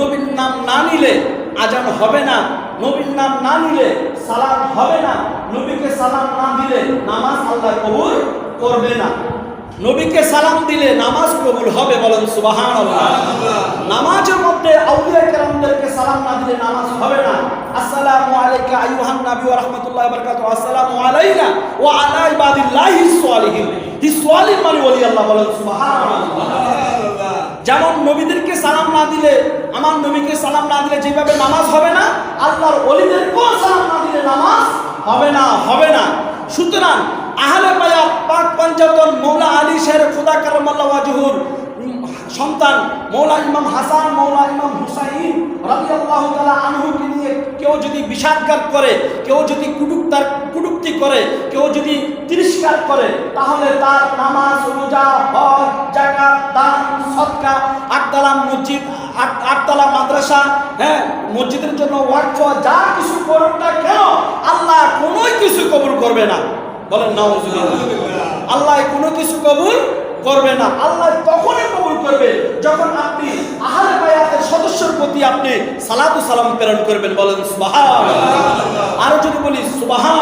নবীর নাম না নিলে আজান হবে না। নবীর নাম না নিলে সালাম হবে না। নবীকে সালাম না দিলে নামাজ আল্লাহ কবুল করবে না। নবীকে সালাম দিলে নামাজ কবুল হবে বলেন সুবাহান নামাজের মধ্যে আউলিয়া সালাম না দিলে নামাজ হবে না। আসসালামু আলাইকা আইয়ুহান নবী ওয়া রাহমাতুল্লাহি ওয়া বারাকাতুহু। আসসালামু আলাইনা ওয়া আলা ইবাদিল্লাহিস সালিহিন হিস সালিহ মানে ওলি আল্লাহ বলেন সুবহানাল্লাহ। যেমন নবীদেরকে সালাম না দিলে, আমার নবীকে সালাম না দিলে যেভাবে নামাজ হবে না, আল্লাহর অলিদেরকেও সালাম না দিলে নামাজ হবে না হবে না। সুতরাং আহলে পায়া পাক পঞ্চাতন মৌলা আলী শের খুদা ওয়াজহুর সন্তান মৌলা ইমাম হাসান, মৌলা ইমাম হুসাইন রবি আল্লাহ নিয়ে কেউ যদি বিষাদঘাত করে, কেউ যদি কুটুক্তার, কুটুক্তি করে, কেউ যদি তিরস্কার করে, তাহলে তার নামাজ, রোজা, হজ জাকাত দান সদকা আটতলা মসজিদ, আট- আটতলা মাদ্রাসা হ্যাঁ মসজিদের জন্য ওয়াকফ যা কিছু করুক না কেন, আল্লাহ কোনোই কিছু কবুল করবে না। বলেন, নাউজুবিল্লাহ। আল্লাহ কোনো কিছু কবুল করবে না। আল্লাহ তখনই কবুল করবে যখন প্রতি আপনি সালাতু সালাম প্রেরণ করবেন বলেন সুবাহ আরও যদি বলি কেননা